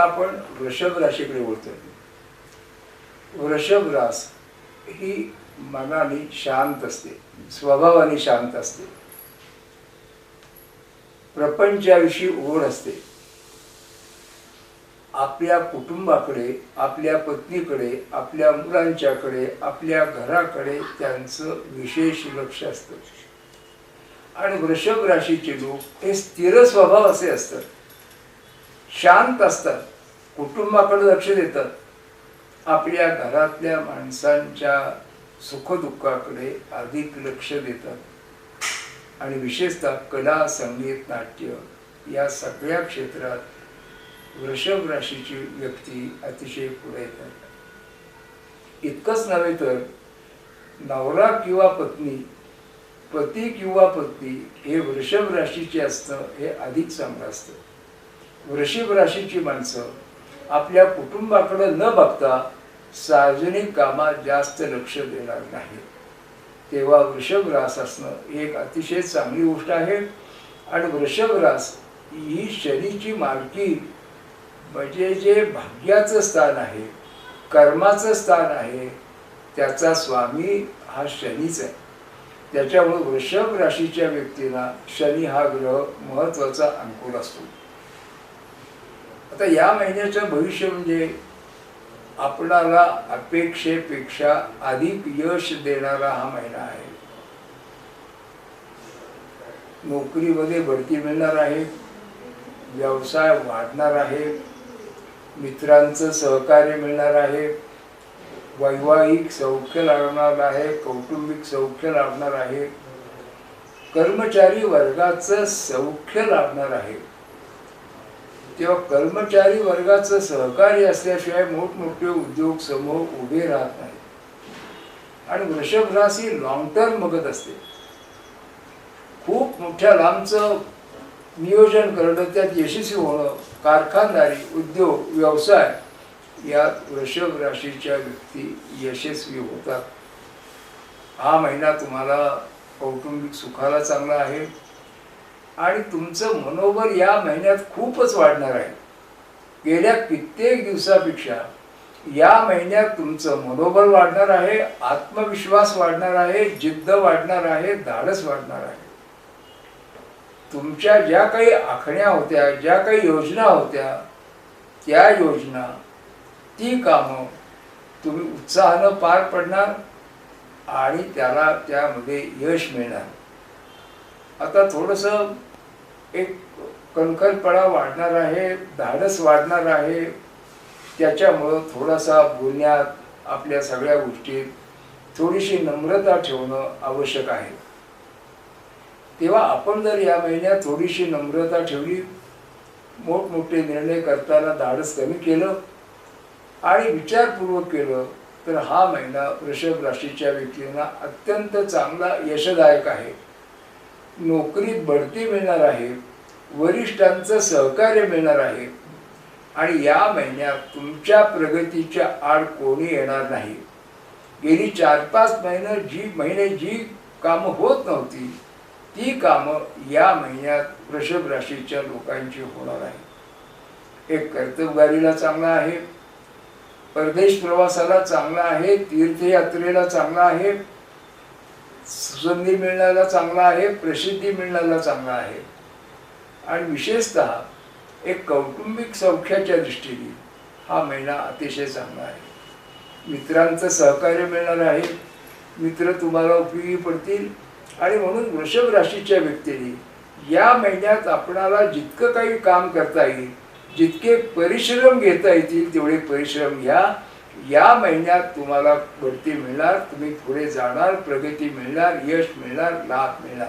आता आपण वृषभ राशीकडे बोलतोय वृषभ रास ही मनाने शांत असते स्वभावाने शांत असते. प्रपंचाविषयी ओढ असते. आपल्या कुटुंबाकडे आपल्या पत्नीकडे आपल्या मुलांच्याकडे आपल्या घराकडे त्यांचं विशेष लक्ष असतं. आणि वृषभ राशीचे लोक हे स्थिर स्वभाव असे असतात. शांत असतात. कुटुंबाकडे लक्ष देतात. आपल्या घरातल्या माणसांच्या सुखदुःखाकडे अधिक लक्ष देतात. आणि विशेषतः कला संगीत नाट्य या सगळ्या क्षेत्रात वृषभ राशीची व्यक्ती अतिशय पुढे येतात. इतकंच नव्हे तर नवरा किंवा पत्नी पती किंवा पत्नी हे वृषभ राशीचे असतं हे अधिक चांगलं असतं. वृषभ राशीची माणसं आपल्या कुटुंबाकडे न बघता सार्वजनिक कामात जास्त लक्ष देणार नाही तेव्हा वृषभ रास असणं ही एक अतिशय चांगली गोष्ट आहे. आणि वृषभ रास ही शनीची मालकी म्हणजे जे भाग्याचं स्थान आहे कर्माचं स्थान आहे त्याचा स्वामी हा शनीच आहे. त्याच्यामुळे वृषभ राशीच्या व्यक्तीला शनी हा ग्रह महत्त्वाचा अनुकूल असतो. आता या महिन्याचं भविष्य म्हणजे आपणाला अपेक्षेपेक्षा अधिक यश देणारा हा महिना आहे. नोकरीमध्ये भरती मिळणार आहे व्यवसाय वाढणार आहे मित्रांचं सहकार्य मिळणार आहे वैवाहिक सौख्य लाभणार आहे कौटुंबिक सौख्य लाभणार आहे कर्मचारी वर्गाचं सौख्य लाभणार आहे. तेव्हा कर्मचारी वर्गाचं सहकार्य असल्याशिवाय मोठमोठे उद्योग समूह उभे राहत नाही आणि वृषभ राशी लॉंग टर्म बघत असते. खूप मोठ्या लांबचं नियोजन करणं त्यात यशस्वी होणं कारखानदारी उद्योग व्यवसाय यात वृषभ राशीच्या व्यक्ती यशस्वी होतात. हा महिना तुम्हाला कौटुंबिक सुखाला चांगला आहे. आणि तुमचं मनोबल या महिन्यात खूपच वाढणार आहे. गेल्या कित्येक दिवसापेक्षा या महिन्यात तुमचं मनोबल वाढणार आहे आत्मविश्वास वाढणार आहे जिद्द वाढणार आहे धाडस वाढणार आहे. तुमच्या ज्या काही आखण्या होत्या ज्या काही योजना होत्या त्या योजना ती कामं तुम्ही उत्साहानं पार पडणार आणि त्याला त्यामध्ये यश मिळणार. आता थोडंसं एक कणखरपणा वाढणार आहे धाडस वाढणार आहे. त्याच्यामुळं थोडासा बोलण्यात आपल्या सगळ्या गोष्टीत थोडीशी नम्रता ठेवणं आवश्यक आहे. तेव्हा आपण जर या महिन्यात थोडीशी नम्रता ठेवली मोठमोठे निर्णय करताना धाडस कमी केलं आणि विचारपूर्वक केलं तर हा महिना वृषभ राशीच्या व्यक्तींना अत्यंत चांगला यशदायक आहे. नोकरीत बढती मिळणार आहे वरिष्ठांचं सहकार्य मिळणार आहे आणि या महिन्यात तुमच्या प्रगतीच्या आड कोणी येणार नाही. गेली चार पाच महिने जी महिने जी कामं होत नव्हती ती कामं या महिन्यात वृषभ राशीच्या लोकांची होणार आहे एक कर्तबगारीला चांगला आहे परदेश प्रवासाला चांगला आहे तीर्थयात्रेला चांगला आहे संधी मिळण्याला चांगला आहे प्रसिद्धी मिळण्याला चांगला आहे. आणि विशेषतः एक कौटुंबिक सौख्याच्या दृष्टीने हा महिना अतिशय चांगला आहे. मित्रांचं सहकार्य मिळणार आहे. मित्र तुम्हाला उपयोगी पडतील. आणि म्हणून वृषभ राशीच्या व्यक्तीने या महिन्यात आपणाला जितकं काही काम करता येईल जितके परिश्रम घेता येतील तेवढे परिश्रम घ्या. या महिन्यात तुम्हाला बढती मिळणार तुम्ही पुढे जाणार प्रगती मिळणार यश मिळणार लाभ मिळणार.